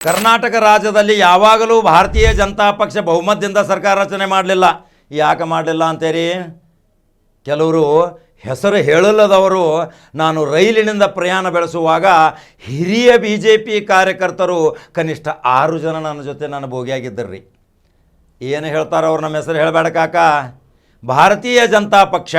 ಕರ್ನಾಟಕ ರಾಜ್ಯದಲ್ಲಿ ಯಾವಾಗಲೂ ಭಾರತೀಯ ಜನತಾ ಪಕ್ಷ ಬಹುಮತದಿಂದ ಸರ್ಕಾರ ರಚನೆ ಮಾಡಲಿಲ್ಲ. ಯಾಕೆ ಮಾಡಲಿಲ್ಲ ಅಂತೀರಿ? ಕೆಲವರು ಹೆಸರು ಹೇಳಲ್ಲದವರು ನಾನು ರೈಲಿನಿಂದ ಪ್ರಯಾಣ ಬೆಳೆಸುವಾಗ ಹಿರಿಯ ಬಿ ಜೆ ಪಿ ಕಾರ್ಯಕರ್ತರು ಕನಿಷ್ಠ ಆರು ಜನ ನನ್ನ ಜೊತೆ ನನ್ನ ಭೋಗಿಯಾಗಿದ್ದರ್ರಿ. ಏನು ಹೇಳ್ತಾರೆ ಅವ್ರು ನಮ್ಮ ಹೆಸರು ಹೇಳಬೇಡ ಕಾಕ. ಭಾರತೀಯ ಜನತಾ ಪಕ್ಷ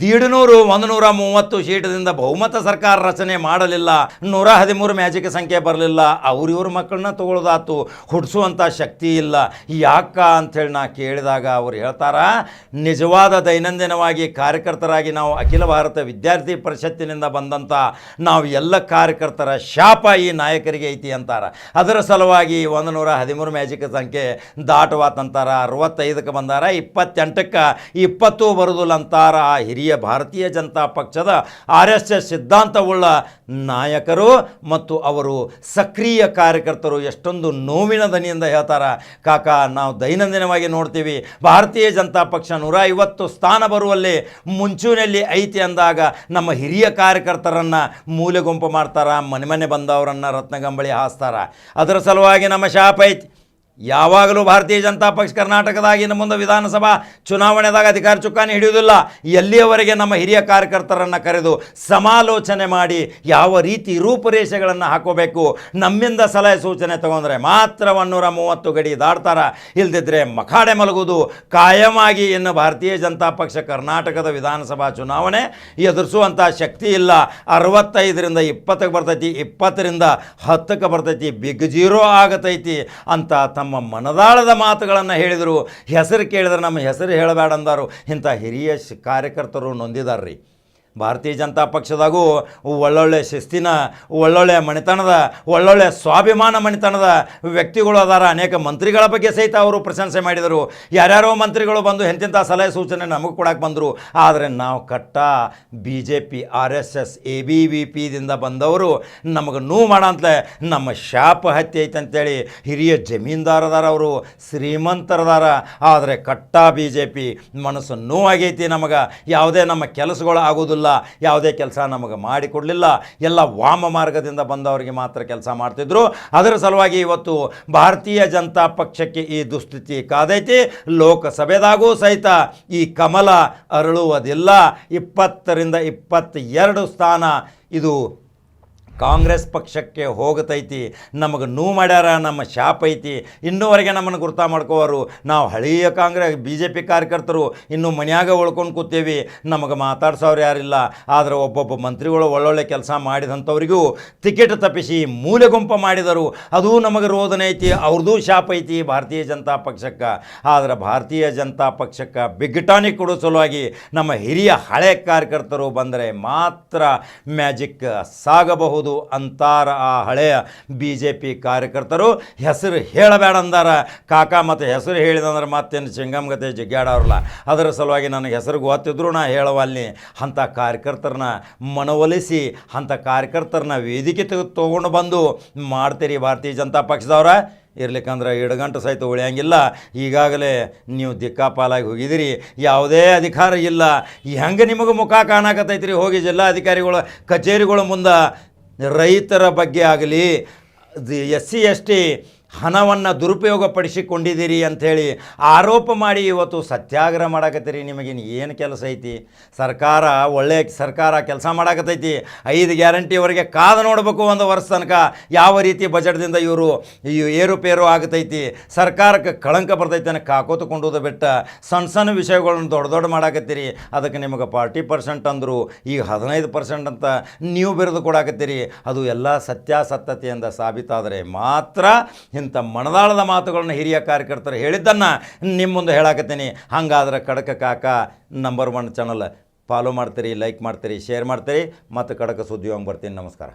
ದೀಡ್ನೂರು ಒಂದು ನೂರ ಮೂವತ್ತು ಶೀಟದಿಂದ ಬಹುಮತ ಸರ್ಕಾರ ರಚನೆ ಮಾಡಲಿಲ್ಲ, ನೂರ ಹದಿಮೂರು ಮ್ಯಾಜಿಕ್ ಸಂಖ್ಯೆ ಬರಲಿಲ್ಲ ಅವ್ರಿವ್ರ ಮಕ್ಕಳನ್ನ ತಗೊಳ್ಳೋದಾತು ಹುಡ್ಸುವಂಥ ಶಕ್ತಿ ಇಲ್ಲ. ಯಾಕ ಅಂಥೇಳಿ ನಾ ಕೇಳಿದಾಗ ಅವ್ರು ಹೇಳ್ತಾರ, ನಿಜವಾದ ದೈನಂದಿನವಾಗಿ ಕಾರ್ಯಕರ್ತರಾಗಿ ನಾವು ಅಖಿಲ ಭಾರತ ವಿದ್ಯಾರ್ಥಿ ಪರಿಷತ್ತಿನಿಂದ ಬಂದಂಥ ನಾವು ಎಲ್ಲ ಕಾರ್ಯಕರ್ತರ ಶಾಪ ಈ ನಾಯಕರಿಗೆ ಐತಿ ಅಂತಾರೆ. ಅದರ ಸಲುವಾಗಿ ಒಂದು ನೂರ ಹದಿಮೂರು ಮ್ಯಾಜಿಕ್ ಸಂಖ್ಯೆ ದಾಟವಾತಂತಾರ, ಅರವತ್ತೈದಕ್ಕೆ ಬಂದಾರ, ಇಪ್ಪತ್ತೆಂಟಕ್ಕೆ ಇಪ್ಪತ್ತು ಬರುದಿಲ್ಲ ಅಂತಾರ ಆ ಹಿರಿಯ ಭಾರತೀಯ ಜನತಾ ಪಕ್ಷದ ಆರ್ ಎಸ್ ಎಸ್ ಸಿದ್ಧಾಂತವುಳ್ಳ ನಾಯಕರು ಮತ್ತು ಅವರು ಸಕ್ರಿಯ ಕಾರ್ಯಕರ್ತರು ಎಷ್ಟೊಂದು ನೋವಿನ ದನಿಯಿಂದ ಹೇಳ್ತಾರೆ, ಕಾಕ, ನಾವು ದೈನಂದಿನವಾಗಿ ನೋಡ್ತೀವಿ, ಭಾರತೀಯ ಜನತಾ ಪಕ್ಷ ನೂರ ಐವತ್ತು ಸ್ಥಾನ ಬರುವಲ್ಲಿ ಮುಂಚೂಣಿಯಲ್ಲಿ ಐತಿ ಅಂದಾಗ ನಮ್ಮ ಹಿರಿಯ ಕಾರ್ಯಕರ್ತರನ್ನು ಮೂಲೆ ಗುಂಪು ಮಾಡ್ತಾರ, ಮನೆ ಮನೆ ಬಂದವರನ್ನು ರತ್ನಗಂಬಳಿ ಹಾಸ್ತಾರ. ಅದರ ಸಲುವಾಗಿ ನಮ್ಮ ಶಾಪ ಐತಿ. ಯಾವಾಗಲೂ ಭಾರತೀಯ ಜನತಾ ಪಕ್ಷ ಕರ್ನಾಟಕದಾಗ ಇನ್ನು ಮುಂದೆ ವಿಧಾನಸಭಾ ಚುನಾವಣೆದಾಗ ಅಧಿಕಾರ ಚುಕ್ಕಾಣಿ ಹಿಡಿಯುವುದಿಲ್ಲ. ಎಲ್ಲಿಯವರೆಗೆ ನಮ್ಮ ಹಿರಿಯ ಕಾರ್ಯಕರ್ತರನ್ನು ಕರೆದು ಸಮಾಲೋಚನೆ ಮಾಡಿ ಯಾವ ರೀತಿ ರೂಪುರೇಷೆಗಳನ್ನು ಹಾಕೋಬೇಕು, ನಮ್ಮಿಂದ ಸಲಹೆ ಸೂಚನೆ ತಗೊಂಡ್ರೆ ಮಾತ್ರ ಒನ್ನೂರ ಮೂವತ್ತು ಗಡಿ ದಾಡ್ತಾರ ಇಲ್ದಿದ್ರೆ ಮಖಾಡೆ ಮಲಗುವುದು ಕಾಯಮಾಗಿ ಇನ್ನು ಭಾರತೀಯ ಜನತಾ ಪಕ್ಷ ಕರ್ನಾಟಕದ ವಿಧಾನಸಭಾ ಚುನಾವಣೆ ಎದುರಿಸುವಂಥ ಶಕ್ತಿ ಇಲ್ಲ. ಅರವತ್ತೈದರಿಂದ ಇಪ್ಪತ್ತಕ್ಕೆ ಬರ್ತೈತಿ, ಇಪ್ಪತ್ತರಿಂದ ಹತ್ತಕ್ಕೆ ಬರ್ತೈತಿ, ಬಿಗ್ ಜೀರೋ ಆಗತೈತಿ ಅಂತ ತಮ್ಮ ಮನದಾಳದ ಮಾತುಗಳನ್ನು ಹೇಳಿದರು ಹೆಸರು ಕೇಳಿದ್ರೆ ನಮ್ಮ ಹೆಸರು ಹೇಳಬೇಡ ಅಂದಾರು ಇಂಥ ಹಿರಿಯ ಕಾರ್ಯಕರ್ತರು ನೊಂದಿದಾರ್ರಿ. ಭಾರತೀಯ ಜನತಾ ಪಕ್ಷದಾಗೂ ಒಳ್ಳೊಳ್ಳೆ ಶಿಸ್ತಿನ, ಒಳ್ಳೊಳ್ಳೆ ಮಣಿತನದ, ಒಳ್ಳೊಳ್ಳೆ ಸ್ವಾಭಿಮಾನ ಮಣಿತನದ ವ್ಯಕ್ತಿಗಳು ಅದಾರ. ಅನೇಕ ಮಂತ್ರಿಗಳ ಬಗ್ಗೆ ಸಹಿತ ಅವರು ಪ್ರಶಂಸೆ ಮಾಡಿದರು. ಯಾರ್ಯಾರೋ ಮಂತ್ರಿಗಳು ಬಂದು ಎಂತೆಂಥ ಸಲಹೆ ಸೂಚನೆ ನಮಗೆ ಕೊಡಕ್ಕೆ ಬಂದರು. ಆದರೆ ನಾವು ಕಟ್ಟ B J P R S S, A B V ಪಿದಿಂದ ಬಂದವರು ನಮಗೆ ನೋವು ಮಾಡಂತಲೇ ನಮ್ಮ ಶಾಪ ಹತ್ಯೆ ಐತೆ ಅಂತೇಳಿ ಹಿರಿಯ ಜಮೀನ್ದಾರದಾರ ಅವರು ಶ್ರೀಮಂತರದಾರ ಆದರೆ ಕಟ್ಟ ಬಿ ಜೆ ಪಿ ಮನಸ್ಸು ನೋವಾಗೈತಿ ನಮಗೆ. ಯಾವುದೇ ನಮ್ಮ ಕೆಲಸಗಳು ಆಗೋದಿಲ್ಲ. ಯಾವುದೇ ಕೆಲಸ ನಮಗೆ ಮಾಡಿಕೊಡಲಿಲ್ಲ, ಎಲ್ಲ ವಾಮ ಮಾರ್ಗದಿಂದ ಬಂದವರಿಗೆ ಮಾತ್ರ ಕೆಲಸ ಮಾಡ್ತಿದ್ರು. ಅದರ ಸಲುವಾಗಿ ಇವತ್ತು ಭಾರತೀಯ ಜನತಾ ಪಕ್ಷಕ್ಕೆ ಈ ದುಸ್ಥಿತಿ ಕಾದೈತಿ. ಲೋಕಸಭೆದಾಗೂ ಸಹಿತ ಈ ಕಮಲ ಅರಳುವುದಿಲ್ಲ. ಇಪ್ಪತ್ತರಿಂದ ಇಪ್ಪತ್ತೆರಡು ಸ್ಥಾನ ಇದು ಕಾಂಗ್ರೆಸ್ ಪಕ್ಷಕ್ಕೆ ಹೋಗತೈತಿ, ನಮಗೆ ನೋವು ಮಾಡ್ಯಾರ, ನಮ್ಮ ಶಾಪ್ ಐತಿ, ಇನ್ನೂವರೆಗೆ ನಮ್ಮನ್ನು ಗುರ್ತಾ ಮಾಡ್ಕೋವರು. ನಾವು ಹಳೆಯ ಕಾಂಗ್ರೆಸ್ ಬಿ ಜೆ ಪಿ ಕಾರ್ಯಕರ್ತರು, ಇನ್ನೂ ಮನ್ಯಾಗ ಉಳ್ಕೊಂಡು ಕೂತೇವಿ. ನಮಗೆ ಮಾತಾಡ್ಸೋರು ಯಾರಿಲ್ಲ. ಆದರೆ ಒಬ್ಬೊಬ್ಬ ಮಂತ್ರಿಗಳು ಒಳ್ಳೊಳ್ಳೆ ಕೆಲಸ ಮಾಡಿದಂಥವ್ರಿಗೂ ಟಿಕೆಟ್ ತಪ್ಪಿಸಿ ಮೂಲೆ ಗುಂಪು ಮಾಡಿದರು. ಅದು ನಮಗೆ ರೋದನೆ ಐತಿ ಅವ್ರದ್ದು ಶಾಪ್ ಐತಿ ಭಾರತೀಯ ಜನತಾ ಪಕ್ಷಕ್ಕೆ. ಆದರೆ ಭಾರತೀಯ ಜನತಾ ಪಕ್ಷಕ್ಕೆ ಬಿಗ್ಟಾನಿಕ್ ಕೊಡೋ ಸಲುವಾಗಿ ನಮ್ಮ ಹಿರಿಯ ಹಳೆ ಕಾರ್ಯಕರ್ತರು ಬಂದರೆ ಮಾತ್ರ ಮ್ಯಾಜಿಕ್ ಸಾಗಬಹುದು. ಅಂತಾರ ಆ ಹಳೆಯ ಬಿ ಜೆ ಪಿ ಕಾರ್ಯಕರ್ತರು. ಹೆಸರು ಹೇಳಬೇಡ ಅಂದಾರ. ಕಾಕ ಮತ್ತು ಹೆಸರು ಹೇಳಿದಂದ್ರೆ ಮತ್ತೇನು ಚಿಂಗಮ್ಗತೆ ಜಿಗ್ಗಾಡವ್ರಲ್ಲ ಅದರ ಸಲುವಾಗಿ ನನಗೆ ಹೆಸರು ಗೊತ್ತಿದ್ರು ನಾ ಹೇಳವಲ್ಲಿ ಅಂಥ ಕಾರ್ಯಕರ್ತರನ್ನ ಮನವೊಲಿಸಿ, ಅಂಥ ಕಾರ್ಯಕರ್ತರನ್ನ ವೇದಿಕೆ ತೆಗೆದು ತೊಗೊಂಡು ಬಂದು ಮಾಡ್ತೀರಿ ಭಾರತೀಯ ಜನತಾ ಪಕ್ಷದವ್ರ. ಇರ್ಲಿಕ್ಕಂದ್ರೆ ಎರಡು ಗಂಟೆ ಸಹಿತ ಉಳಿಯಂಗಿಲ್ಲ. ಈಗಾಗಲೇ ನೀವು ದಿಕ್ಕಾಪಾಲಾಗಿ ಹೋಗಿದ್ದೀರಿ. ಯಾವುದೇ ಅಧಿಕಾರ ಇಲ್ಲ. ಹೆಂಗೆ ನಿಮಗೆ ಮುಖ ಕಾಣಕತ್ತೈತ್ರಿ? ಹೋಗಿ ಜಿಲ್ಲಾಧಿಕಾರಿಗಳ, ಕಚೇರಿಗಳ ಮುಂದೆ ರೈತರ ಬಗ್ಗೆ ಆಗಲಿ ಎಸ್ ಸಿ ಎಸ್ ಟಿ ಹಣವನ್ನು ದುರುಪಯೋಗಪಡಿಸಿಕೊಂಡಿದ್ದೀರಿ ಅಂಥೇಳಿ ಆರೋಪ ಮಾಡಿ ಇವತ್ತು ಸತ್ಯಾಗ್ರಹ ಮಾಡಾಕತ್ತೀರಿ. ನಿಮಗಿನ್ನು ಏನು ಕೆಲಸ ಐತಿ? ಸರ್ಕಾರ ಒಳ್ಳೆ ಸರ್ಕಾರ ಕೆಲಸ ಮಾಡಾಕತ್ತೈತಿ. ಐದು ಗ್ಯಾರಂಟಿವರೆಗೆ ಕಾದು ನೋಡಬೇಕು ಒಂದು ವರ್ಷ ತನಕ. ಯಾವ ರೀತಿ ಬಜೆಟ್ದಿಂದ ಇವರು ಏರುಪೇರು ಆಗತೈತಿ? ಸರ್ಕಾರಕ್ಕೆ ಕಳಂಕ ಬರ್ತೈತಿ ಅನ್ನೋ ಕಾಕೋತುಕೊಂಡೋದು ಬಿಟ್ಟ. ಸಣ್ಣ ಸಣ್ಣ ವಿಷಯಗಳನ್ನು ದೊಡ್ಡ ದೊಡ್ಡ ಮಾಡಾಕತ್ತೀರಿ. ಅದಕ್ಕೆ ನಿಮಗೆ ಫಾರ್ಟಿ ಪರ್ಸೆಂಟ್ ಅಂದರು, ಈಗ ಹದಿನೈದು ಪರ್ಸೆಂಟ್ ಅಂತ ನೀವು ಬಿರಿದು ಕೊಡಾಕತ್ತೀರಿ. ಅದು ಎಲ್ಲ ಸತ್ಯಾಸತ್ಯತೆಯಿಂದ ಸಾಬೀತಾದರೆ ಮಾತ್ರ ಇಂಥ ಮನದಾಳದ ಮಾತುಗಳನ್ನ ಹಿರಿಯ ಕಾರ್ಯಕರ್ತರು ಹೇಳಿದ್ದನ್ನು ನಿಮ್ಮ ಮುಂದೆ ಹೇಳಾಕತ್ತೀನಿ. ಹಂಗಾದ್ರೆ ಕಡಕ ಕಾಕ ನಂಬರ್ ಒನ್ ಚಾನಲ್ ಫಾಲೋ ಮಾಡ್ತೀರಿ ಲೈಕ್ ಮಾಡ್ತೀರಿ ಶೇರ್ ಮಾಡ್ತೀರಿ. ಮತ್ತು ಕಡಕ ಸುದ್ದಿ ಬರ್ತೀನಿ. ನಮಸ್ಕಾರ.